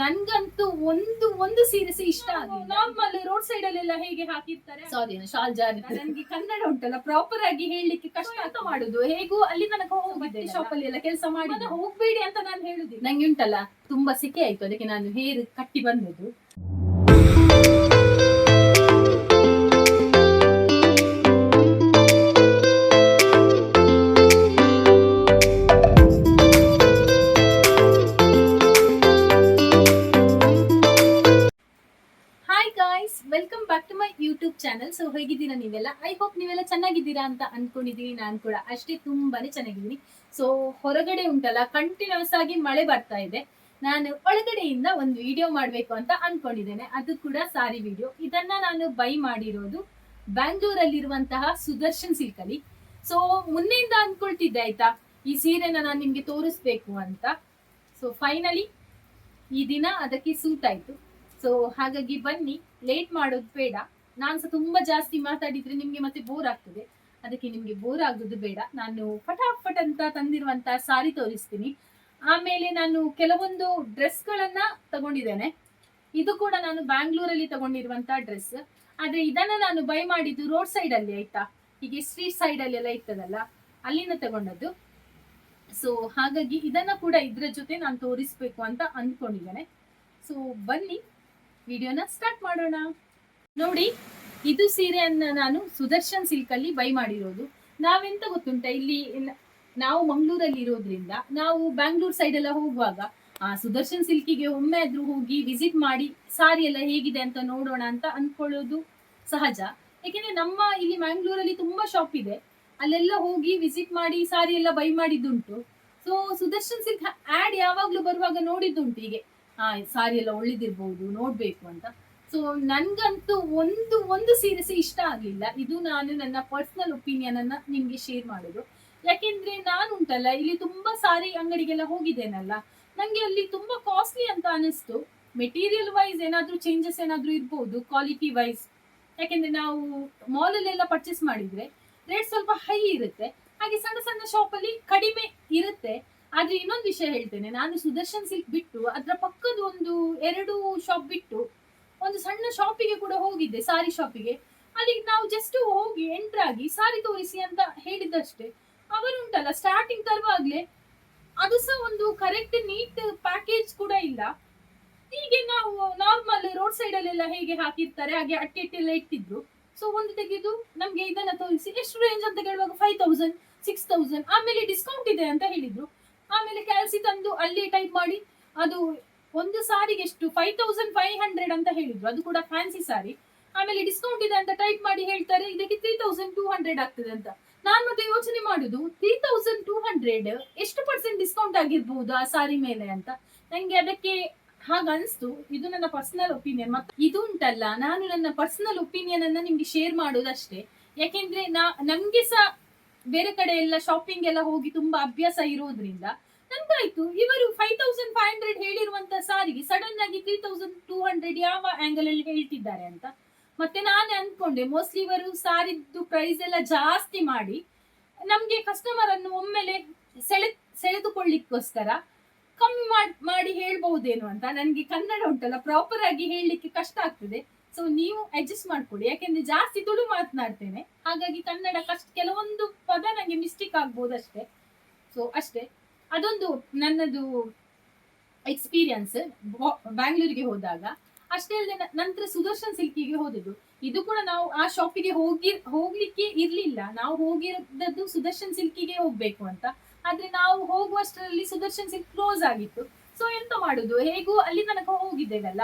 ನನ್ಗಂತೂ ಒಂದು ಒಂದು ಸೀರೆ ಸಹ ಇಷ್ಟ ಆಗಿಲ್ಲ. ನಾರ್ಮಲ್ ರೋಡ್ ಸೈಡ್ ಅಲ್ಲೆಲ್ಲ ಹೇಗೆ ಹಾಕಿರ್ತಾರೆ? ಸಾರಿ ಶಾಲ್ ಜಾರಿ ನನ್ಗೆ ಕನ್ನಡ ಉಂಟಲ್ಲ ಪ್ರಾಪರ್ ಆಗಿ ಹೇಳಲಿಕ್ಕೆ ಕಷ್ಟ ಅಂತ ಮಾಡುದು ಹೇಗೂ ಅಲ್ಲಿ ತನಕ ಹೋಗಿದ್ದೆ ಶಾಪ್ ಅಲ್ಲಿ ಎಲ್ಲ ಕೆಲಸ ಮಾಡಿ ಹೋಗ್ಬೇಡಿ ಅಂತ ನಾನು ಹೇಳುದಿಲ್ಲ ನಂಗೆ ಉಂಟಲ್ಲ ತುಂಬಾ ಸೆಕೆ ಆಯ್ತು ಅದಕ್ಕೆ ನಾನು ಹೇರ್ ಕಟ್ಟಿ ಬಂದದ್ದು. ಹೇಗಿದ್ದೀರಾ ನೀವೆಲ್ಲ? ಐ ಹೋಪ್ ನೀವೆಲ್ಲ ಚೆನ್ನಾಗಿದ್ದೀರಾ ಅಂತ ಅನ್ಕೊಂಡಿದೀನಿ ನಾನು ಕೂಡ. ಅಷ್ಟೇ ತುಂಬಾನೇ ಚೆನ್ನಾಗಿದ್ದೀನಿ. ಸೊ ಹೊರಗಡೆ ಉಂಟಲ್ಲ ಕಂಟಿನ್ಯೂಸ್ ಆಗಿ ಮಳೆ ಬರ್ತಾ ಇದೆ. ನಾನು ಒಳಗಡೆಯಿಂದ ಒಂದು ವಿಡಿಯೋ ಮಾಡಬೇಕು ಅಂತ ಅನ್ಕೊಂಡಿದ್ದೇನೆ. ಅದು ಕೂಡ ಸಾರಿ ವಿಡಿಯೋ ಇದನ್ನ ನಾನು ಬೈ ಮಾಡಿರೋದು ಬ್ಯಾಂಗ್ಳೂರಲ್ಲಿರುವಂತಹ ಸುದರ್ಶನ್ ಸಿಲ್ಕ್ ಅಲ್ಲಿ. ಸೊ ಮುನ್ನೆಯಿಂದ ಅನ್ಕೊಳ್ತಿದ್ದೆ, ಆಯ್ತಾ? ಈ ಸೀರೆನ ನಾನು ನಿಮ್ಗೆ ತೋರಿಸ್ಬೇಕು ಅಂತ. ಸೊ ಫೈನಲಿ ಈ ದಿನ ಅದಕ್ಕೆ ಸೂಟ್ ಆಯ್ತು ಸೊ ಹಾಗಾಗಿ ಬನ್ನಿ. ಲೇಟ್ ಮಾಡೋದು ಬೇಡ. ನಾನು ಸಹ ತುಂಬಾ ಜಾಸ್ತಿ ಮಾತಾಡಿದ್ರೆ ನಿಮ್ಗೆ ಮತ್ತೆ ಬೋರ್ ಆಗ್ತದೆ. ಅದಕ್ಕೆ ನಿಮ್ಗೆ ಬೋರ್ ಆಗೋದು ಬೇಡ. ನಾನು ಫಟಾಫಟ್ ಅಂತ ತಂದಿರುವಂತ ಸಾರಿ ತೋರಿಸ್ತೀನಿ. ಆಮೇಲೆ ನಾನು ಕೆಲವೊಂದು ಡ್ರೆಸ್ ಗಳನ್ನ ತಗೊಂಡಿದ್ದೇನೆ. ಇದು ಕೂಡ ನಾನು ಬ್ಯಾಂಗ್ಳೂರಲ್ಲಿ ತಗೊಂಡಿರುವಂತ ಡ್ರೆಸ್ ಆದ್ರೆ ಇದನ್ನ ನಾನು ಬೈ ಮಾಡಿದ್ದು ರೋಡ್ ಸೈಡ್ ಅಲ್ಲಿ ಆಯ್ತಾ? ಹೀಗೆ ಸ್ಟ್ರೀಟ್ ಸೈಡ್ ಅಲ್ಲಿ ಎಲ್ಲ ಇರ್ತದಲ್ಲ ಅಲ್ಲಿನ ತಗೊಂಡದ್ದು. ಸೊ ಹಾಗಾಗಿ ಇದನ್ನ ಕೂಡ ಇದ್ರ ಜೊತೆ ನಾನು ತೋರಿಸ್ಬೇಕು ಅಂತ ಅಂದ್ಕೊಂಡಿದ್ದೇನೆ. ಸೊ ಬನ್ನಿ, ವಿಡಿಯೋನ ಸ್ಟಾರ್ಟ್ ಮಾಡೋಣ. ನೋಡಿ, ಇದು ಸೀರೆಯನ್ನ ನಾನು ಸುದರ್ಶನ್ ಸಿಲ್ಕ್ ಅಲ್ಲಿ ಬೈ ಮಾಡಿರೋದು. ನಾವೆಂತ ಗೊತ್ತುಂಟ? ಇಲ್ಲಿ ನಾವು ಮಂಗಳೂರಲ್ಲಿ ಇರೋದ್ರಿಂದ ನಾವು ಬ್ಯಾಂಗ್ಳೂರ್ ಸೈಡ್ ಎಲ್ಲ ಹೋಗುವಾಗ, ಆ, ಸುದರ್ಶನ್ ಸಿಲ್ಕಿಗೆ ಒಮ್ಮೆ ಆದ್ರೂ ಹೋಗಿ ವಿಸಿಟ್ ಮಾಡಿ ಸಾರಿ ಎಲ್ಲ ಹೇಗಿದೆ ಅಂತ ನೋಡೋಣ ಅಂತ ಅನ್ಕೊಳ್ಳೋದು ಸಹಜ. ಯಾಕೆಂದ್ರೆ ನಮ್ಮ ಇಲ್ಲಿ ಮ್ಯಾಂಗ್ಳೂರಲ್ಲಿ ತುಂಬಾ ಶಾಪ್ ಇದೆ. ಅಲ್ಲೆಲ್ಲ ಹೋಗಿ ವಿಸಿಟ್ ಮಾಡಿ ಸಾರಿ ಎಲ್ಲ ಬೈ ಮಾಡಿದ್ದುಂಟು. ಸೊ ಸುದರ್ಶನ್ ಸಿಲ್ಕ್ ಆಡ್ ಯಾವಾಗ್ಲೂ ಬರುವಾಗ ನೋಡಿದ್ದುಂಟು ಹೀಗೆ. ಆ ಸಾರಿ ಎಲ್ಲ ಒಳ್ಳೆದಿರ್ಬಹುದು ನೋಡ್ಬೇಕು ಅಂತ. ಸೊ ನನ್ಗಂತೂ ಒಂದು ಒಂದು ಸೀರೆಸ್ ಇಷ್ಟ ಆಗಲಿಲ್ಲ. ಇದು ನಾನು ನನ್ನ ಪರ್ಸನಲ್ ಒಪಿನಿಯನ್ ಅನ್ನ ನಿಮ್ಗೆ ಶೇರ್ ಮಾಡೋದು. ಯಾಕೆಂದ್ರೆ ನಾನು ಉಂಟಲ್ಲ ಇಲ್ಲಿ ತುಂಬಾ ಸಾರಿ ಅಂಗಡಿಗೆಲ್ಲ ಹೋಗಿದ್ದೇನಲ್ಲ. ನಂಗೆ ಅಲ್ಲಿ ತುಂಬಾ ಕಾಸ್ಟ್ಲಿ ಅಂತ ಅನಿಸ್ತು ಮೆಟೀರಿಯಲ್ ವೈಸ್ ಏನಾದ್ರೂ ಚೇಂಜಸ್ ಏನಾದ್ರೂ ಇರ್ಬೋದು ಕ್ವಾಲಿಟಿ ವೈಸ್ ಯಾಕೆಂದ್ರೆ ನಾವು ಮಾಲ್ ಅಲ್ಲೆಲ್ಲ ಪರ್ಚೇಸ್ ಮಾಡಿದ್ರೆ ರೇಟ್ ಸ್ವಲ್ಪ ಹೈ ಇರುತ್ತೆ. ಹಾಗೆ ಸಣ್ಣ ಸಣ್ಣ ಶಾಪ್ ಅಲ್ಲಿ ಕಡಿಮೆ ಇರುತ್ತೆ. ಆದ್ರೆ ಇನ್ನೊಂದು ವಿಷಯ ಹೇಳ್ತೇನೆ. ನಾನು ಸುದರ್ಶನ್ ಸಿಲ್ಕ್ ಬಿಟ್ಟು, ಅದ್ರ ಪಕ್ಕದ ಒಂದು ಎರಡು ಶಾಪ್ ಬಿಟ್ಟು ಒಂದು ಸಣ್ಣ ಶಾಪಿಗೆ ಕೂಡ ಹೋಗಿದ್ದೆ ಸಾರಿ ಶಾಪಿಗೆ ಅಲ್ಲಿ ನಾವು ಜಸ್ಟ್ ಹೋಗಿ ಎಂಟರ್ ಆಗಿ ಸಾರಿ ತೋರಿಸಿ ಅಂತ ಹೇಳಿದ್ದಷ್ಟೇ. ಅವರುಂಟಲ್ಲ ಸ್ಟಾರ್ಟಿಂಗ್ ತರುವಾಗ್ಲೇ ಅದು ಸಹ ಒಂದು ಕರೆಕ್ಟ್ ನೀಟ್ ಪ್ಯಾಕೇಜ್ ಕೂಡ ಇಲ್ಲ. ಹೀಗೆ ನಾವು ನಾರ್ಮಲ್ ರೋಡ್ ಸೈಡ್ ಅಲ್ಲೆಲ್ಲ ಹೇಗೆ ಹಾಕಿರ್ತಾರೆ, ಹಾಗೆ ಅಟ್ಟಿ ಅಟ್ಟೆಲ್ಲ ಇಟ್ಟಿದ್ರು. ಸೊ ಒಂದು ತೆಗೆದು ನಮ್ಗೆ ಇದನ್ನ ತೋರಿಸಿ, ಎಷ್ಟು ರೇಂಜ್ ಅಂತ ಕೇಳುವಾಗ ಫೈವ್ ತೌಸಂಡ್ ಸಿಕ್ಸ್ ತೌಸಂಡ್ ಆಮೇಲೆ ಡಿಸ್ಕೌಂಟ್ ಇದೆ ಅಂತ ಹೇಳಿದ್ರು. ಆಮೇಲೆ ಕ್ಯಾಲ್ಸಿ ತಂದು ಅಲ್ಲಿ ಟೈಪ್ ಮಾಡಿ, ಅದು ಒಂದು ಸಾರಿಗೆ ಎಷ್ಟು? ಫೈವ್ ತೌಸಂಡ್ ಫೈವ್ ಹಂಡ್ರೆಡ್ ಅಂತ ಹೇಳಿದ್ರು. ಅದು ಕೂಡ ಫ್ಯಾನ್ಸಿ ಸಾರಿ. ಆಮೇಲೆ ಡಿಸ್ಕೌಂಟ್ ಇದೆ ಅಂತ ಟೈಪ್ ಮಾಡಿ ಹೇಳ್ತಾರೆ. ಇದಕ್ಕೆ ತ್ರೀ ತೌಸಂಡ್ ಟೂ ಹಂಡ್ರೆಡ್ ಆಗ್ತದೆ ಅಂತ. ನಾನು ಮತ್ತೆ ಯೋಚನೆ ಮಾಡುದು ತ್ರೀ ತೌಸಂಡ್ ಟೂ ಹಂಡ್ರೆಡ್ ಎಷ್ಟು ಪರ್ಸೆಂಟ್ ಡಿಸ್ಕೌಂಟ್ ಆಗಿರ್ಬಹುದು ಆ ಸಾರಿ ಮೇಲೆ ಅಂತ? ನಂಗೆ ಅದಕ್ಕೆ ಹಾಗ ಅನ್ಸ್ತು. ಇದು ನನ್ನ ಪರ್ಸನಲ್ ಒಪಿನಿಯನ್ ಮತ್ತೆ ಇದು ಉಂಟಲ್ಲ, ನಾನು ನನ್ನ ಪರ್ಸನಲ್ ಒಪಿನಿಯನ್ ಅನ್ನ ನಿಮ್ಗೆ ಶೇರ್ ಮಾಡೋದಷ್ಟೇ. ಯಾಕೆಂದ್ರೆ ನಾ ನಮ್ಗೆ ಸಹ ಬೇರೆ ಕಡೆ ಎಲ್ಲ ಶಾಪಿಂಗ್ ಎಲ್ಲ ಹೋಗಿ ತುಂಬಾ ಅಭ್ಯಾಸ ಇರೋದ್ರಿಂದ ನನ್ಗಾಯ್ತು ಇವರು ಫೈವ್ ತೌಸಂಡ್ ಫೈವ್ ಹಂಡ್ರೆಡ್ ಹೇಳಿರುವಂತ ಸಾರಿಗೆ ಸಡನ್ ಆಗಿ ತ್ರೀ ತೌಸಂಡ್ ಟೂ ಹಂಡ್ರೆಡ್ ಯಾವ ಆಂಗಲ್ ಅಲ್ಲಿ ಹೇಳ್ತಿದ್ದಾರೆ ಅಂತ. ಮತ್ತೆ ನಾನೇ ಅನ್ಕೊಂಡೆ ಮೋಸ್ಟ್ಲಿ ಇವರು ಸಾರಿದ್ದು ಪ್ರೈಸ್ ಎಲ್ಲ ಜಾಸ್ತಿ ಮಾಡಿ ನಮ್ಗೆ ಕಸ್ಟಮರ್ ಅನ್ನು ಒಮ್ಮೆಲೆ ಸೆಳೆ, ಸೆಳೆದುಕೊಳ್ಳಿಕ್ಕೋಸ್ಕರ ಕಮ್ಮಿ ಮಾಡಿ ಹೇಳ್ಬಹುದೇನು ಅಂತ. ನನಗೆ ಕನ್ನಡ ಉಂಟಲ್ಲ ಪ್ರಾಪರ್ ಆಗಿ ಹೇಳಲಿಕ್ಕೆ ಕಷ್ಟ ಆಗ್ತದೆ. ಸೊ ನೀವು ಅಡ್ಜಸ್ಟ್ ಮಾಡ್ಕೊಳ್ಳಿ. ಯಾಕೆಂದ್ರೆ ಜಾಸ್ತಿ ತುಳು ಮಾತನಾಡ್ತೇನೆ. ಹಾಗಾಗಿ ಕನ್ನಡ ಕಷ್ಟ, ಕೆಲವೊಂದು ಪದ ನನಗೆ ಮಿಸ್ಟೇಕ್ ಆಗ್ಬೋದು ಅಷ್ಟೇ. ಸೊ ಅಷ್ಟೇ. ಅದೊಂದು ನನ್ನದು ಎಕ್ಸ್ಪೀರಿಯನ್ಸ್ ಬ್ಯಾಂಗ್ಳೂರಿಗೆ ಹೋದಾಗ. ಅಷ್ಟೇ ಅಲ್ಲದೆ ನಂತರ ಸುದರ್ಶನ್ ಸಿಲ್ಕಿಗೆ ಹೋದದ್ದು. ಇದು ಕೂಡ ನಾವು ಆ ಶಾಪಿಗೆ ಹೋಗಿ, ಹೋಗ್ಲಿಕ್ಕೆ ಇರ್ಲಿಲ್ಲ. ನಾವು ಹೋಗಿರೋದದ್ದು ಸುದರ್ಶನ್ ಸಿಲ್ಕಿಗೆ ಹೋಗ್ಬೇಕು ಅಂತ. ಆದ್ರೆ ನಾವು ಹೋಗುವಷ್ಟರಲ್ಲಿ ಸುದರ್ಶನ್ ಸಿಲ್ಕ್ ಕ್ಲೋಸ್ ಆಗಿತ್ತು. ಸೊ ಎಂತ ಮಾಡುದು? ಹೇಗೂ ಅಲ್ಲಿ ತನಕ ಹೋಗಿದ್ದೇವಲ್ಲ.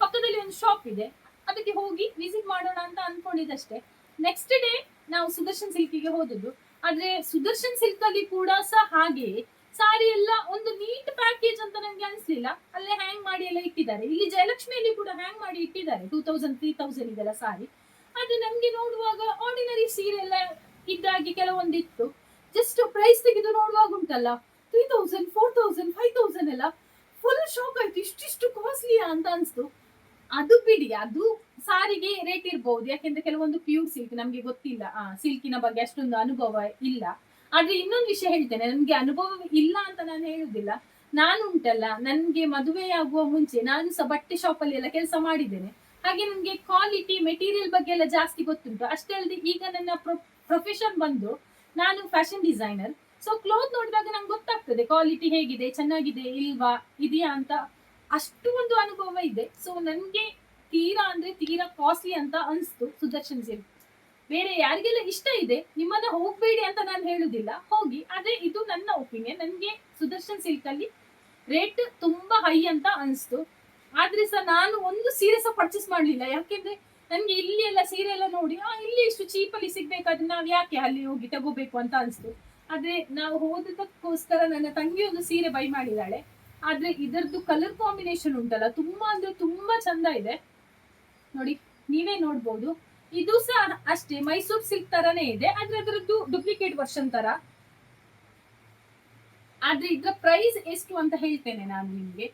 ಪಕ್ಕದಲ್ಲಿ ಒಂದು ಶಾಪ್ ಇದೆ. ಅದಕ್ಕೆ ಹೋಗಿ ವಿಸಿಟ್ ಮಾಡೋಣ ಅಂತ ಅನ್ಕೊಂಡಿದ್ದಷ್ಟೇ. ನೆಕ್ಸ್ಟ್ ಡೇ ನಾವು ಸುದರ್ಶನ್ ಸಿಲ್ಕಿಗೆ ಹೋದದ್ದು. ಆದ್ರೆ ಸುದರ್ಶನ್ ಸಿಲ್ಕ್ ಅಲ್ಲಿ ಕೂಡ ಸಹ ಹಾಗೆ ಸಾರಿ ಎಲ್ಲ ಒಂದು ನೀಟ್ ಪ್ಯಾಕೇಜ್ ಅಂತ ನನಗೆ ಅನಿಸ್ಲಿಲ್ಲ. ಅಲ್ಲೇ ಹ್ಯಾಂಗ್ ಮಾಡಿ ಎಲ್ಲ ಇಟ್ಟಿದ್ದಾರೆ. ಇಲ್ಲಿ ಜಯಲಕ್ಷ್ಮಿಯಲ್ಲಿ ಕೂಡ ಹ್ಯಾಂಗ್ ಮಾಡಿ ಇಟ್ಟಿದ್ದಾರೆ ಟೂ ತೌಸಂಡ್ ತ್ರೀ ತೌಸಂಡ್ ಇದೆಲ್ಲ ಸಾರಿ. ಅದು ನಮ್ಗೆ ನೋಡುವಾಗ ಆರ್ಡಿನರಿ ಸೀರೆ ಎಲ್ಲ ಇದ್ದಾಗಿ ಕೆಲವೊಂದಿತ್ತು. ಜಸ್ಟ್ ಪ್ರೈಸ್ ತೆಗೆದು ನೋಡುವಾಗ ಉಂಟಲ್ಲ three thousand four thousand five thousand ಎಲ್ಲ ಫುಲ್ ಶಾಕ್ ಆಯ್ತು. ಇಷ್ಟಿಷ್ಟು ಕಾಸ್ಟ್ಲಿಯಾ ಅಂತ ಅನ್ಸ್ತು. ಅದು ಬಿಡಿ, ಅದು ಸಾರಿಗೆ ರೇಟ್ ಇರ್ಬಹುದು ಯಾಕೆಂದ್ರೆ ಕೆಲವೊಂದು ಪ್ಯೂರ್ ಸಿಲ್ಕ್ ನಮ್ಗೆ ಗೊತ್ತಿಲ್ಲ. ಸಿಲ್ಕಿನ ಬಗ್ಗೆ ಅಷ್ಟೊಂದು ಅನುಭವ ಇಲ್ಲ. ಆದ್ರೆ ಇನ್ನೊಂದು ವಿಷಯ ಹೇಳ್ತೇನೆ, ನನ್ಗೆ ಅನುಭವ ಇಲ್ಲ ಅಂತ ನಾನು ಹೇಳುದಿಲ್ಲ. ನಾನು ಉಂಟಲ್ಲ, ನನ್ಗೆ ಮದುವೆ ಆಗುವ ಮುಂಚೆ ನಾನು ಸಹ ಬಟ್ಟೆ ಶಾಪ್ ಅಲ್ಲಿ ಎಲ್ಲ ಕೆಲಸ ಮಾಡಿದ್ದೇನೆ. ಹಾಗೆ ನನ್ಗೆ ಕ್ವಾಲಿಟಿ ಮೆಟೀರಿಯಲ್ ಬಗ್ಗೆ ಎಲ್ಲ ಜಾಸ್ತಿ ಗೊತ್ತುಂಟು. ಅಷ್ಟೇ ಅಲ್ಲದೆ ಈಗ ನನ್ನ ಪ್ರೊಫೆಷನ್ ಬಂದು ನಾನು ಫ್ಯಾಷನ್ ಡಿಸೈನರ್ ಸೊ ಕ್ಲೋತ್ ನೋಡಿದಾಗ ನಂಗೆ ಗೊತ್ತಾಗ್ತದೆ ಕ್ವಾಲಿಟಿ ಹೇಗಿದೆ, ಚೆನ್ನಾಗಿದೆ, ಇಲ್ವಾ, ಇದೆಯಾ ಅಂತ. ಅಷ್ಟು ಒಂದು ಅನುಭವ ಇದೆ. ಸೊ ನನ್ಗೆ ತೀರಾ ಅಂದ್ರೆ ತೀರಾ ಕಾಸ್ಟ್ಲಿ ಅಂತ ಅನಿಸ್ತು ಸುದರ್ಶನ್ ಸಿಲ್ಕ್ ಬೇರೆ ಯಾರಿಗೆಲ್ಲ ಇಷ್ಟ ಇದೆ, ನಿಮ್ಮನ್ನ ಹೋಗ್ಬೇಡಿ ಅಂತ ನಾನು ಹೇಳುದಿಲ್ಲ. ಹೋಗಿ, ಆದ್ರೆ ಇದು ನನ್ನ ಒಪಿನಿಯನ್ ನನ್ಗೆ ಸುದರ್ಶನ್ ಸಿಲ್ಕ್ ಅಲ್ಲಿ ರೇಟ್ ತುಂಬಾ ಹೈ ಅಂತ ಅನಿಸ್ತು. ಆದ್ರೆ ಸಹ ನಾನು ಒಂದು ಸೀರೆ ಸಹ ಪರ್ಚೇಸ್ ಮಾಡ್ಲಿಲ್ಲ. ಯಾಕೆಂದ್ರೆ ನನ್ಗೆ ಇಲ್ಲಿ ಎಲ್ಲ ಸೀರೆ ಎಲ್ಲ ನೋಡಿ, ಆ, ಇಲ್ಲಿ ಇಷ್ಟು ಚೀಪ್ ಅಲ್ಲಿ ಸಿಗ್ಬೇಕಾದ್ರೆ ನಾವ್ ಯಾಕೆ ಅಲ್ಲಿ ಹೋಗಿ ತಗೋಬೇಕು ಅಂತ ಅನಿಸ್ತು. ಆದ್ರೆ ನಾವು ಹೋದದಕ್ಕೋಸ್ಕರ ನನ್ನ ತಂಗಿ ಒಂದು ಸೀರೆ ಬೈ ಮಾಡಿದಾಳೆ. ಆದ್ರೆ ಇದರದ್ದು ಕಲರ್ ಕಾಂಬಿನೇಷನ್ ಉಂಟಲ್ಲ, ತುಂಬಾ ಅಂದ್ರೆ ತುಂಬಾ ಚಂದ ಇದೆ. ನೋಡಿ, ನೀವೇ ನೋಡ್ಬೋದು. ಇದು ಸಹ ಅಷ್ಟೇ, ಮೈಸೂರ್ ಸಿಲ್ಕ್ ತರನೇ ಇದೆ, ಆದ್ರೆ ಅದರದ್ದು ಡೂಪ್ಲಿಕೇಟ್ ವರ್ಷನ್ ತರ. ಆದ್ರೆ ಇದರ ಪ್ರೈಸ್ ಎಷ್ಟು ಅಂತ ಹೇಳ್ತೇನೆ ನಾನು ನಿಮ್ಗೆ.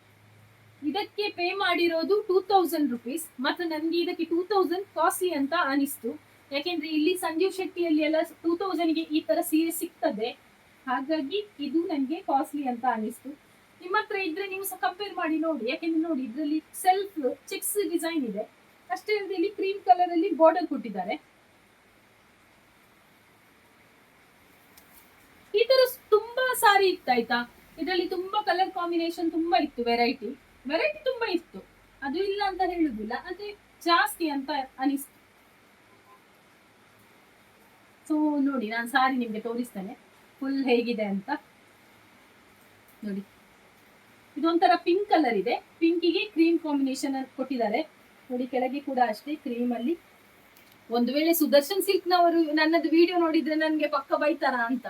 ಇದಕ್ಕೆ ಪೇ ಮಾಡಿರೋದು ಟೂ ತೌಸಂಡ್ ರುಪೀಸ್ ಮತ್ತೆ ನನ್ಗೆ ಇದಕ್ಕೆ ಟೂ ತೌಸಂಡ್ ಕಾಸ್ಟ್ಲಿ ಅಂತ ಅನಿಸ್ತು. ಯಾಕೆಂದ್ರೆ ಇಲ್ಲಿ ಸಂಜೀವ್ ಶೆಟ್ಟಿಯಲ್ಲಿ ಎಲ್ಲ ಟೂ ಗೆ ಈ ತರ ಸೀರೆ ಸಿಗ್ತದೆ. ಹಾಗಾಗಿ ಇದು ನನಗೆ ಕಾಸ್ಟ್ಲಿ ಅಂತ ಅನಿಸ್ತು. ನಿಮ್ಮ ಹತ್ರ ಇದ್ರೆ ನೀವು ಕಂಪೇರ್ ಮಾಡಿ ನೋಡಿ. ಯಾಕೆಂದ್ರೆ ನೋಡಿ, ಇದರಲ್ಲಿ ಸೆಲ್ಫ್ ಚೆಕ್ಸ್ ಡಿಸೈನ್ ಇದೆ. ಅಷ್ಟೇ ಅಲ್ಲದೆ ಇಲ್ಲಿ ಕ್ರೀಮ್ ಕಲರ್ ಅಲ್ಲಿ ಬಾರ್ಡರ್ ಕೊಟ್ಟಿದ್ದಾರೆ. ಈ ತರ ತುಂಬಾ ಸಾರಿ ಇತ್ತು, ಆಯ್ತಾ? ಇದರಲ್ಲಿ ತುಂಬಾ ಕಲರ್ ಕಾಂಬಿನೇಷನ್ ತುಂಬಾ ಇತ್ತು ವೆರೈಟಿ ವೆರೈಟಿ ತುಂಬಾ ಇತ್ತು. ಅದು ಇಲ್ಲ ಅಂತ ಹೇಳುದಿಲ್ಲ ಅದೇ ಜಾಸ್ತಿ ಅಂತ ಅನಿಸ್ತು. ಸೊ ನೋಡಿ, ನಾನು ಸಾರಿ ನಿಮ್ಗೆ ತೋರಿಸ್ತೇನೆ. ಫುಲ್ ಹೇಗಿದೆ ಅಂತ. ನೋಡಿ. ಇದೊಂಥರ ಪಿಂಕ್ ಕಲರ್ ಇದೆ. ಪಿಂಕಿಗೆ ಕ್ರೀಮ್ ಕಾಂಬಿನೇಷನ್ ಕೊಟ್ಟಿದ್ದಾರೆ. ನೋಡಿ, ಕೆಳಗೆ ಕೂಡ ಅಷ್ಟೇ ಕ್ರೀಮ್ ಅಲ್ಲಿ. ಒಂದು ವೇಳೆ ಸುದರ್ಶನ್ ಸಿಲ್ಕ್ ನವರು ನನ್ನದು ವಿಡಿಯೋ ನೋಡಿದ್ರೆ ನನ್ಗೆ ಪಕ್ಕ ಬೈತಾರ ಅಂತ.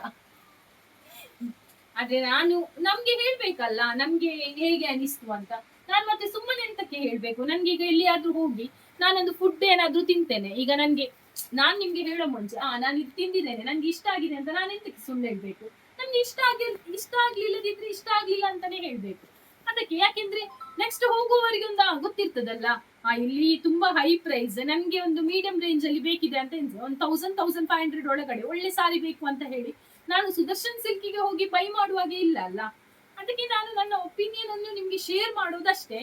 ಆದ್ರೆ ನಾನು ನಮ್ಗೆ ಹೇಳ್ಬೇಕಲ್ಲ, ನಮ್ಗೆ ಹೇಗೆ ಅನಿಸ್ತು ಅಂತ. ನಾನು ಮತ್ತೆ ಸುಮ್ಮನೆ ಎಂತಕ್ಕೆ ಹೇಳ್ಬೇಕು? ನನ್ಗೆ ಈಗ ಎಲ್ಲಿಯಾದ್ರೂ ಹೋಗಿ ನಾನೊಂದು ಫುಡ್ ಏನಾದ್ರೂ ತಿಂತೇನೆ. ಈಗ ನನ್ಗೆ, ನಾನ್ ನಿಮ್ಗೆ ಹೇಳೋ ಮುಂಚೆ, ಆ, ನಾನು ಇದು ತಿಂದಿದ್ದೇನೆ. ನನ್ಗೆ ಇಷ್ಟ ಆಗಿದೆ ಅಂತ ನಾನು ಎಂತಕ್ಕೆ ಸುಮ್ಮನೆ ಹೇಳ್ಬೇಕು? ನನ್ಗೆ ಇಷ್ಟ ಆಗಿ, ಇಷ್ಟ ಆಗ್ಲಿಲ್ಲದಿದ್ರೆ ಇಷ್ಟ ಆಗ್ಲಿಲ್ಲ ಅಂತಾನೆ ಹೇಳ್ಬೇಕು. ಅದಕ್ಕೆ ಯಾಕೆಂದ್ರೆ ನೆಕ್ಸ್ಟ್ ಹೋಗುವವರಿಗೆ ಒಂದು ಗೊತ್ತಿರ್ತದಲ್ಲ. ಇಲ್ಲಿ ತುಂಬಾ ಹೈ ಪ್ರೈಸ್ ನನ್ಗೆ ಒಂದು ಮೀಡಿಯಂ ರೇಂಜ್ ಅಲ್ಲಿ ಬೇಕಿದೆ ಅಂತ ಎನ್ಸಿ ಒಂದು ತೌಸಂಡ್ ತೌಸಂಡ್ ಫೈವ್ ಹಂಡ್ರೆಡ್ ಒಳಗಡೆ ಒಳ್ಳೆ ಸಾರಿ ಬೇಕು ಅಂತ ಹೇಳಿ. ನಾನು ಸುದರ್ಶನ್ ಸಿಲ್ಕಿಗೆ ಹೋಗಿ ಬೈ ಮಾಡುವಾಗೆ ಇಲ್ಲ ಅಲ್ಲ? ಅದಕ್ಕೆ ನಾನು ನನ್ನ ಒಪಿನಿಯನ್ ಅನ್ನು ನಿಮ್ಗೆ ಶೇರ್ ಮಾಡೋದಷ್ಟೇ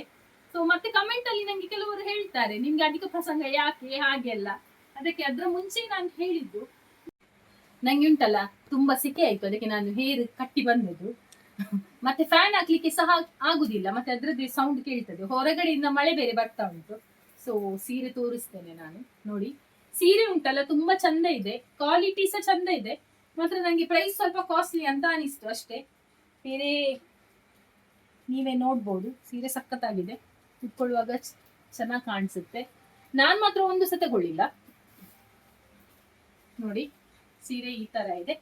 ಸೊ ಮತ್ತೆ ಕಮೆಂಟ್ ಅಲ್ಲಿ ನಂಗೆ ಕೆಲವರು ಹೇಳ್ತಾರೆ, ನಿಮ್ಗೆ ಅಧಿಕ ಪ್ರಸಂಗ ಯಾಕೆ, ಹಾಗೆ ಅಲ್ಲ ಅದಕ್ಕೆ ಅದ್ರ ಮುಂಚೆ ನಾನು ಹೇಳಿದ್ದು, ನಂಗೆ ಉಂಟಲ್ಲ, ತುಂಬಾ ಸೆಕೆ ಆಯ್ತು. ಅದಕ್ಕೆ ನಾನು ಹೇರ್ ಕಟ್ಟಿ ಬಂದದ್ದು. ಮತ್ತೆ ಫ್ಯಾನ್ ಹಾಕ್ಲಿಕ್ಕೆ ಸಹ ಆಗುದಿಲ್ಲ, ಮತ್ತೆ ಅದ್ರದ್ದು ಸೌಂಡ್ ಕೇಳ್ತದೆ. ಹೊರಗಡೆಯಿಂದ ಮಳೆ ಬೇರೆ ಬರ್ತಾ ಉಂಟು. ಸೊ ಸೀರೆ ತೋರಿಸ್ತೇನೆ ನಾನು, ನೋಡಿ. ಸೀರೆ ಉಂಟಲ್ಲ, ತುಂಬಾ ಚಂದ ಇದೆ. ಕ್ವಾಲಿಟಿ ಸಹ ಚಂದ ಇದೆ. ಮಾತ್ರ ನಂಗೆ ಪ್ರೈಸ್ ಸ್ವಲ್ಪ ಕಾಸ್ಟ್ಲಿ ಅಂತ ಅನಿಸ್ತು ಅಷ್ಟೇ. ಬೇರೆ ನೀವೇ ನೋಡ್ಬೋದು, ಸೀರೆ ಸಖತ್ತಾಗಿದೆ. ಉಟ್ಕೊಳ್ಳುವಾಗ ಚೆನ್ನಾಗಿ ಕಾಣಿಸುತ್ತೆ. ನಾನ್ ಮಾತ್ರ ಒಂದು ಸಹ ತಗೊಳ್ಳಿಲ್ಲ. ನೋಡಿ, ಸೀರೆ ಈ ತರ ಇದೆ.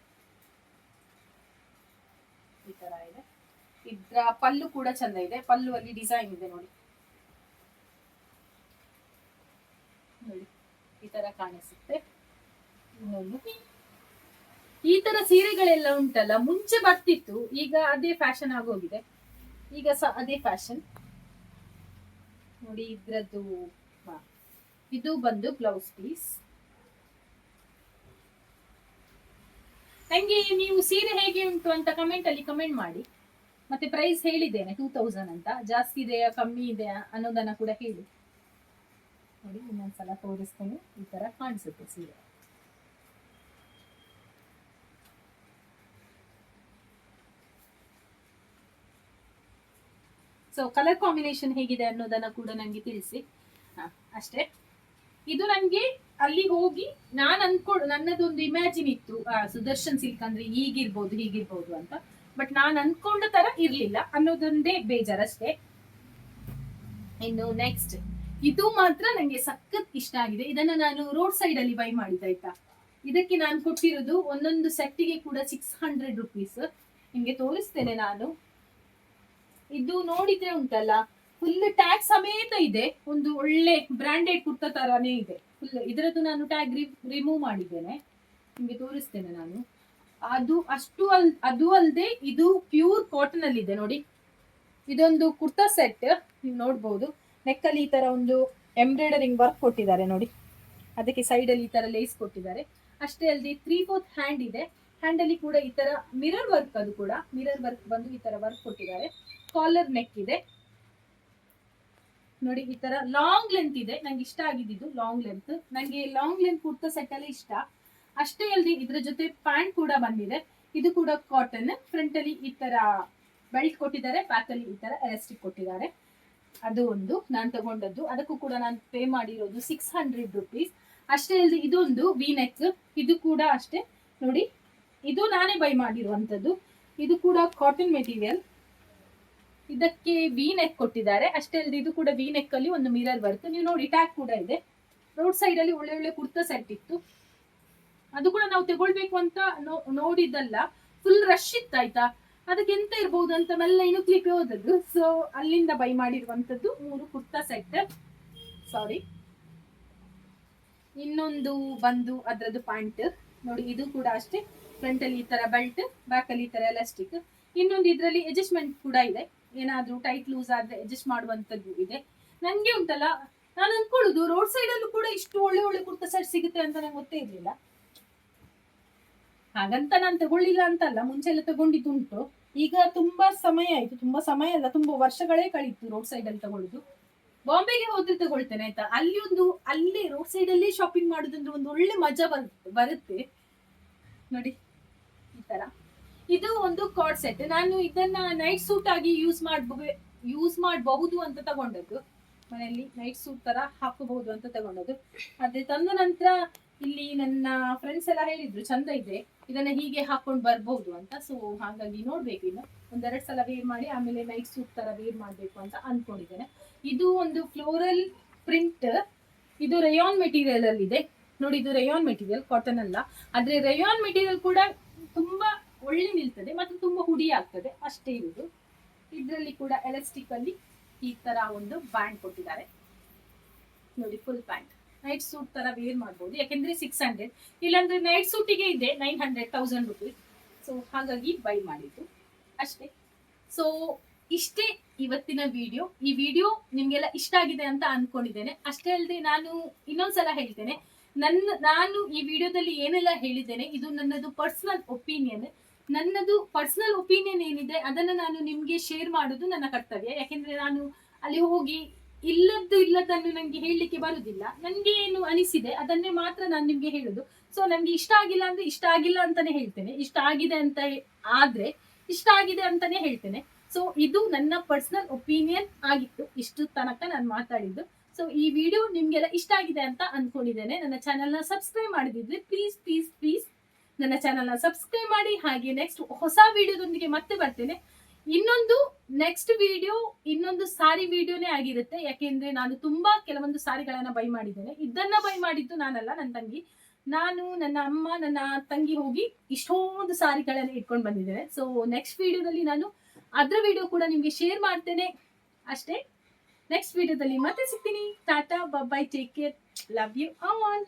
ಈ ತರ ಇದ್ರ ಪಲ್ಲು ಕೂಡ ಚಂದ ಇದೆ. ಪಲ್ಲು ಅಲ್ಲಿ ಡಿಸೈನ್ ಇದೆ ನೋಡಿ. ನೋಡಿ, ಈ ತರ ಕಾಣಿಸುತ್ತೆ. ಈ ತರ ಸೀರೆಗಳೆಲ್ಲ ಉಂಟಲ್ಲ, ಮುಂಚೆ ಬರ್ತಿತ್ತು, ಈಗ ಅದೇ ಫ್ಯಾಷನ್ ಆಗೋಗಿದೆ ಈಗ ಸಹ ಅದೇ ಫ್ಯಾಷನ್ ನೋಡಿ, ಇದ್ರದ್ದು. ಇದು ಬಂದು ಬ್ಲೌಸ್ ಪೀಸ್ ನಂಗೆ ನೀವು ಸೀರೆ ಹೇಗೆ ಉಂಟು ಅಂತ ಕಮೆಂಟ್ ಅಲ್ಲಿ ಕಮೆಂಟ್ ಮಾಡಿ. ಮತ್ತೆ ಪ್ರೈಸ್ ಹೇಳಿದ್ದೇನೆ ಟೂ ತೌಸಂಡ್ ಅಂತ. ಜಾಸ್ತಿ ಇದೆಯಾ ಕಮ್ಮಿ ಇದೆಯಾ ಅನ್ನೋದನ್ನ ಕೂಡ ಹೇಳಿ. ನೋಡಿ, ಇನ್ನೊಂದ್ಸಲ ತೋರಿಸ್ತೇನೆ. ಈ ತರ ಕಾಣಿಸುತ್ತೆ ಸೀರೆ. ಸೊ ಕಲರ್ ಕಾಂಬಿನೇಷನ್ ಹೇಗಿದೆ ಅನ್ನೋದನ್ನ ಕೂಡ ನಂಗೆ ತಿಳಿಸಿ. ಅಷ್ಟೇ. ಇದು ನನಗೆ ಅಲ್ಲಿ ಹೋಗಿ ನಾನು ಅನ್ಕೊಂಡು ನನ್ನದೊಂದು ಇಮ್ಯಾಜಿನ್ ಇತ್ತು. ಸುದರ್ಶನ್ ಸಿಲ್ಕ್ ಅಂದ್ರೆ ಈಗಿರ್ಬೋದು, ಹೀಗಿರ್ಬೋದು ಅಂತ. ಬಟ್ ನಾನ್ ಅನ್ಕೊಂಡ ತರ ಇರ್ಲಿಲ್ಲ. ಅನ್ನೋದೊಂದೇ ಬೇಜಾರಷ್ಟೇ. ಇನ್ನು ನೆಕ್ಸ್ಟ್ ಇದು ಮಾತ್ರ ನಂಗೆ ಸಖತ್ ಇಷ್ಟ ಆಗಿದೆ. ಇದನ್ನ ನಾನು ರೋಡ್ ಸೈಡ್ ಅಲ್ಲಿ ಬೈ ಮಾಡಿದ್ದಾಯ್ತಾ ಇದಕ್ಕೆ ನಾನು ಕೊಟ್ಟಿರೋದು ಒಂದೊಂದು ಸೆಟ್ಟಿಗೆ ಕೂಡ ಸಿಕ್ಸ್ ಹಂಡ್ರೆಡ್ ರುಪೀಸ್ ನಿಮ್ಗೆ ತೋರಿಸ್ತೇನೆ ನಾನು. ಇದು ನೋಡಿದ್ರೆ ಉಂಟಲ್ಲ ಫುಲ್ ಟ್ಯಾಗ್ ಸಮೇತ ಇದೆ. ಒಂದು ಒಳ್ಳೆ ಬ್ರಾಂಡೆಡ್ ಕುರ್ತಾ ತರಾನೇ ಇದೆ. ಫುಲ್ ಇದರದ್ದು ನಾನು ಟ್ಯಾಗ್ ರಿಮೂವ್ ಮಾಡಿದ್ದೇನೆ. ನಿಮ್ಗೆ ತೋರಿಸ್ತೇನೆ ನಾನು. ಅದು ಅಷ್ಟು ಅಲ್, ಅದು ಅಲ್ಲದೆ ಇದು ಪ್ಯೂರ್ ಕಾಟನ್ ಅಲ್ಲಿ ಇದೆ ನೋಡಿ. ಇದೊಂದು ಕುರ್ತಾ ಸೆಟ್ ನೀವು ನೋಡ್ಬೋದು. ನೆಕ್ಕಲ್ಲಿ ಈ ತರ ಒಂದು ಎಂಬ್ರಾಯ್ಡರಿಂಗ್ ವರ್ಕ್ ಕೊಟ್ಟಿದ್ದಾರೆ ನೋಡಿ. ಅದಕ್ಕೆ ಸೈಡ್ ಅಲ್ಲಿ ಈ ತರ ಲೇಸ್ ಕೊಟ್ಟಿದ್ದಾರೆ. ಅಷ್ಟೇ ಅಲ್ಲದೆ ತ್ರೀ ಫೋರ್ತ್ ಹ್ಯಾಂಡ್ ಇದೆ. ಹ್ಯಾಂಡ್ ಅಲ್ಲಿ ಕೂಡ ಈ ತರ ಮಿರರ್ ವರ್ಕ್ ಅದು ಕೂಡ ಮಿರರ್ ವರ್ಕ್ ಬಂದು ಈ ತರ ವರ್ಕ್ ಕೊಟ್ಟಿದ್ದಾರೆ. ಕಾಲರ್ ನೆಕ್ ಇದೆ. ನೋಡಿ ಈ ತರ ಲಾಂಗ್ ಲೆಂತ್ ಇದೆ. ನಂಗೆ ಇಷ್ಟ ಆಗಿದ್ದು ಲಾಂಗ್ ಲೆಂತ್ ನಂಗೆ ಲಾಂಗ್ ಲೆಂತ್ ಕುರ್ತಾ ಸೆಟ್ ಅಲ್ಲಿ ಇಷ್ಟ. ಅಷ್ಟೇ ಅಲ್ಲದೆ ಇದ್ರ ಜೊತೆ ಪ್ಯಾಂಟ್ ಕೂಡ ಬಂದಿದೆ. ಇದು ಕೂಡ ಕಾಟನ್ ಫ್ರಂಟ್ ಅಲ್ಲಿ ಈ ತರ ಬೆಲ್ಟ್ ಕೊಟ್ಟಿದ್ದಾರೆ ಬ್ಯಾಕ್ ಅಲ್ಲಿ ಈ ತರ ಎಲಾಸ್ಟಿಕ್ ಕೊಟ್ಟಿದ್ದಾರೆ. ಅದು ಒಂದು ನಾನು ತಗೊಂಡದ್ದು. ಅದಕ್ಕೂ ಕೂಡ ನಾನು ಪೇ ಮಾಡಿರೋದು ಸಿಕ್ಸ್ ಹಂಡ್ರೆಡ್ ರುಪೀಸ್ ಅಷ್ಟೇ ಅಲ್ಲದೆ ಇದೊಂದು ವಿ ನೆಕ್ ಇದು ಕೂಡ ಅಷ್ಟೇ. ನೋಡಿ, ಇದು ನಾನೇ ಬೈ ಮಾಡಿರುವಂತದ್ದು ಇದು ಕೂಡ ಕಾಟನ್ ಮೆಟೀರಿಯಲ್ ಇದಕ್ಕೆ ವಿ ನೆಕ್ ಕೊಟ್ಟಿದ್ದಾರೆ. ಅಷ್ಟೇ ಅಲ್ಲದೆ ಇದು ಕೂಡ ವಿ ನೆಕ್ ಅಲ್ಲಿ ಒಂದು ಮಿರರ್ ವರ್ಕ್ ನೀವು ನೋಡಿ ಟ್ಯಾಗ್ ಕೂಡ ಇದೆ. ರೋಡ್ ಸೈಡ್ ಅಲ್ಲಿ ಒಳ್ಳೆ ಒಳ್ಳೆ ಕುರ್ತಾ ಸೆಟ್ ಇತ್ತು. ಅದು ಕೂಡ ನಾವು ತಗೊಳ್ಬೇಕು ಅಂತ ನೋಡಿದ್ದಲ್ಲ. ಫುಲ್ ರಶ್ ಇತ್ತಾಯ್ತಾ ಅದಕ್ಕೆ ಎಂತ ಇರ್ಬೋದು ಅಂತ ಮೆಲ್ಲ ಕ್ಲಿಪ್ ಹೋದದ್ದು. ಸೊ ಅಲ್ಲಿಂದ ಬೈ ಮಾಡಿರುವಂತದ್ದು ಮೂರು ಕುರ್ತಾ ಸೆಟ್ ಸಾರಿ ಇನ್ನೊಂದು ಬಂದು ಅದ್ರದ್ದು ಪ್ಯಾಂಟ್ ನೋಡಿ, ಇದು ಕೂಡ ಅಷ್ಟೇ. ಫ್ರಂಟ್ ಅಲ್ಲಿ ಈ ತರ ಬೆಲ್ಟ್ ಬ್ಯಾಕ್ ಅಲ್ಲಿ ಈ ತರ ಎಲಾಸ್ಟಿಕ್ ಇನ್ನೊಂದು ಇದರಲ್ಲಿ ಅಡ್ಜಸ್ಟ್ಮೆಂಟ್ ಕೂಡ ಇದೆ. ಏನಾದ್ರೂ ಟೈಟ್ ಲೂಸ್ ಆದ್ರೆ ಅಡ್ಜಸ್ಟ್ ಮಾಡುವಂತದ್ದು ಇದೆ. ನನ್ಗೆ ಉಂಟಲ್ಲ. ನಾನು ಅನ್ಕೊಳ್ಳುದು ರೋಡ್ ಸೈಡ್ ಅಲ್ಲೂ ಕೂಡ ಇಷ್ಟು ಒಳ್ಳೆ ಒಳ್ಳೆ ಕುರ್ತಾ ಸೆಟ್ ಸಿಗುತ್ತೆ ಅಂತ ನಂಗೆ ಗೊತ್ತೇ ಇರ್ಲಿಲ್ಲ. ಹಾಗಂತ ನಾನು ತಗೊಳ್ಳಿಲ್ಲ ಅಂತಲ್ಲ ಮುಂಚೆ ಎಲ್ಲ ತಗೊಂಡಿದ್ದುಂಟು. ಈಗ ತುಂಬಾ ಸಮಯ ಆಯ್ತು, ತುಂಬಾ ಸಮಯ ಅಲ್ಲ, ತುಂಬಾ ವರ್ಷಗಳೇ ಕಳೀತು ರೋಡ್ ಸೈಡ್ ಅಲ್ಲಿ ತಗೊಳ್ಳುದು ಬಾಂಬೆಗೆ ಹೋದ್ರೆ ತಗೊಳ್ತೇನೆ, ಆಯ್ತಾ? ಅಲ್ಲಿ ಒಂದು, ಅಲ್ಲಿ ರೋಡ್ ಸೈಡ್ ಅಲ್ಲಿ ಶಾಪಿಂಗ್ ಮಾಡುದಂದ್ರೆ ಒಂದು ಒಳ್ಳೆ ಮಜಾ ಬರುತ್ತೆ ಬರುತ್ತೆ. ನೋಡಿ, ಈ ತರ. ಇದು ಒಂದು ಕಾರ್ಡ್ ಸೆಟ್ ನಾನು ಇದನ್ನ ನೈಟ್ ಸೂಟ್ ಆಗಿ ಯೂಸ್ ಮಾಡಬಹುದು ಯೂಸ್ ಮಾಡಬಹುದು ಅಂತ ತಗೊಂಡದ್ದು. ಮನೆಯಲ್ಲಿ ನೈಟ್ ಸೂಟ್ ತರ ಹಾಕಬಹುದು ಅಂತ ತಗೊಂಡದ್ದು. ಅದೇ ತಂದ ನಂತರ ಇಲ್ಲಿ ನನ್ನ ಫ್ರೆಂಡ್ಸ್ ಎಲ್ಲ ಹೇಳಿದ್ರು, ಚಂದ ಇದೆ, ಇದನ್ನ ಹೀಗೆ ಹಾಕೊಂಡು ಬರ್ಬಹುದು ಅಂತ. ಸೊ ಹಾಗಾಗಿ ನೋಡ್ಬೇಕು ಇನ್ನು. ಒಂದೆರಡು ಸಲ ವೇರ್ ಮಾಡಿ, ಆಮೇಲೆ ನೈಟ್ ಸೂಟ್ ತರ ವೇರ್ ಮಾಡ್ಬೇಕು ಅಂತ ಅನ್ಕೊಂಡಿದ್ದೇನೆ. ಇದು ಒಂದು ಫ್ಲೋರಲ್ ಪ್ರಿಂಟ್ ಇದು ರೆಯಾನ್ ಮೆಟೀರಿಯಲ್ ಅಲ್ಲಿ ಇದೆ. ನೋಡಿ, ಇದು ರೆಯಾನ್ ಮೆಟೀರಿಯಲ್ ಕಾಟನ್ ಅಲ್ಲ. ಆದ್ರೆ ರೆಯಾನ್ ಮೆಟೀರಿಯಲ್ ಕೂಡ ತುಂಬಾ ಒಳ್ಳೆ ನಿಲ್ತದೆ ಮತ್ತು ತುಂಬಾ ಹುಡಿ ಆಗ್ತದೆ. ಅಷ್ಟೇ ಇರುದು. ಇದರಲ್ಲಿ ಕೂಡ ಎಲಾಸ್ಟಿಕ್ ಅಲ್ಲಿ ಈ ತರ ಒಂದು ಬ್ಯಾಂಡ್ ಕೊಟ್ಟಿದ್ದಾರೆ. ನೋಡಿ ಫುಲ್ ಪ್ಯಾಂಟ್ ನೈಟ್ ಸೂಟ್ ತರ ವೇರ್ ಮಾಡ್ಬೋದು. ಯಾಕೆಂದ್ರೆ ಸಿಕ್ಸ್ ಹಂಡ್ರೆಡ್ ಇಲ್ಲಾಂದ್ರೆ ನೈಟ್ ಸೂಟಿಗೆ ಇದೆ nine hundred thousand rupees so ಹಾಗಾಗಿ ಬೈ ಮಾಡಿದ್ದು. ಅಷ್ಟೇ. ಸೊ ಇಷ್ಟೇ ಇವತ್ತಿನ ವಿಡಿಯೋ ಈ ವಿಡಿಯೋ ನಿಮ್ಗೆಲ್ಲ ಇಷ್ಟ ಆಗಿದೆ ಅಂತ ಅನ್ಕೊಂಡಿದ್ದೇನೆ. ಅಷ್ಟೇ ಅಲ್ಲದೆ ನಾನು ಇನ್ನೊಂದ್ಸಲ ಹೇಳ್ತೇನೆ. ನನ್ನ, ನಾನು ಈ ವಿಡಿಯೋದಲ್ಲಿ ಏನೆಲ್ಲ ಹೇಳಿದ್ದೇನೆ, ಇದು ನನ್ನದು ಪರ್ಸನಲ್ ಒಪಿನಿಯನ್ ನನ್ನದು ಪರ್ಸನಲ್ ಒಪಿನಿಯನ್ ಏನಿದೆ, ಅದನ್ನ ನಾನು ನಿಮಗೆ ಶೇರ್ ಮಾಡೋದು ನನ್ನ ಕರ್ತವ್ಯ. ಯಾಕೆಂದ್ರೆ ನಾನು ಅಲ್ಲಿ ಹೋಗಿ ಇಲ್ಲದ್ದು ಇಲ್ಲದನ್ನು ನನಗೆ ಹೇಳಲಿಕ್ಕೆ ಬರುದಿಲ್ಲ. ನನಗೆ ಏನು ಅನಿಸಿದೆ, ಅದನ್ನೇ ಮಾತ್ರ ನಾನು ನಿಮ್ಗೆ ಹೇಳುದು. ಸೊ ನನ್ಗೆ ಇಷ್ಟ ಆಗಿಲ್ಲ ಅಂದ್ರೆ ಇಷ್ಟ ಆಗಿಲ್ಲ ಅಂತಾನೆ ಹೇಳ್ತೇನೆ. ಇಷ್ಟ ಆಗಿದೆ ಅಂತ ಆದ್ರೆ ಇಷ್ಟ ಆಗಿದೆ ಅಂತಾನೆ ಹೇಳ್ತೇನೆ. ಸೊ ಇದು ನನ್ನ ಪರ್ಸನಲ್ ಒಪಿನಿಯನ್ ಆಗಿತ್ತು. ಇಷ್ಟು ತನಕ ನಾನು ಮಾತಾಡಿದ್ದು. ಸೊ ಈ ವಿಡಿಯೋ ನಿಮ್ಗೆಲ್ಲ ಇಷ್ಟ ಆಗಿದೆ ಅಂತ ಅನ್ಕೊಂಡಿದ್ದೇನೆ. ನನ್ನ ಚಾನೆಲ್ನ ಸಬ್ಸ್ಕ್ರೈಬ್ ಮಾಡಿದಿದ್ರೆ ಪ್ಲೀಸ್ ಪ್ಲೀಸ್ ಪ್ಲೀಸ್ ನನ್ನ ಚಾನೆಲ್ನ ಸಬ್ಸ್ಕ್ರೈಬ್ ಮಾಡಿ. ಹಾಗೆ ನೆಕ್ಸ್ಟ್ ಹೊಸ ವಿಡಿಯೋದೊಂದಿಗೆ ಮತ್ತೆ ಬರ್ತೇನೆ. ಇನ್ನೊಂದು ನೆಕ್ಸ್ಟ್ ವಿಡಿಯೋ ಇನ್ನೊಂದು ಸಾರಿ ವಿಡಿಯೋನೇ ಆಗಿರುತ್ತೆ. ಯಾಕೆಂದ್ರೆ ನಾನು ತುಂಬಾ ಕೆಲವೊಂದು ಸಾರಿಗಳನ್ನ ಬೈ ಮಾಡಿದ್ದೇನೆ. ಇದನ್ನ ಬೈ ಮಾಡಿದ್ದು ನಾನಲ್ಲ ನನ್ನ ತಂಗಿ. ನಾನು ನನ್ನ ಅಮ್ಮ, ನನ್ನ ತಂಗಿ ಹೋಗಿ ಇಷ್ಟೊಂದು ಸಾರಿಗಳನ್ನ ಇಟ್ಕೊಂಡು ಬಂದಿದ್ದೇನೆ. ಸೊ ನೆಕ್ಸ್ಟ್ ವಿಡಿಯೋದಲ್ಲಿ ನಾನು ಅದ್ರ ವಿಡಿಯೋ ಕೂಡ ನಿಮ್ಗೆ ಶೇರ್ ಮಾಡ್ತೇನೆ. ಅಷ್ಟೇ. ನೆಕ್ಸ್ಟ್ ವಿಡಿಯೋದಲ್ಲಿ ಮತ್ತೆ ಸಿಗ್ತೀನಿ. Tata bye take care love you all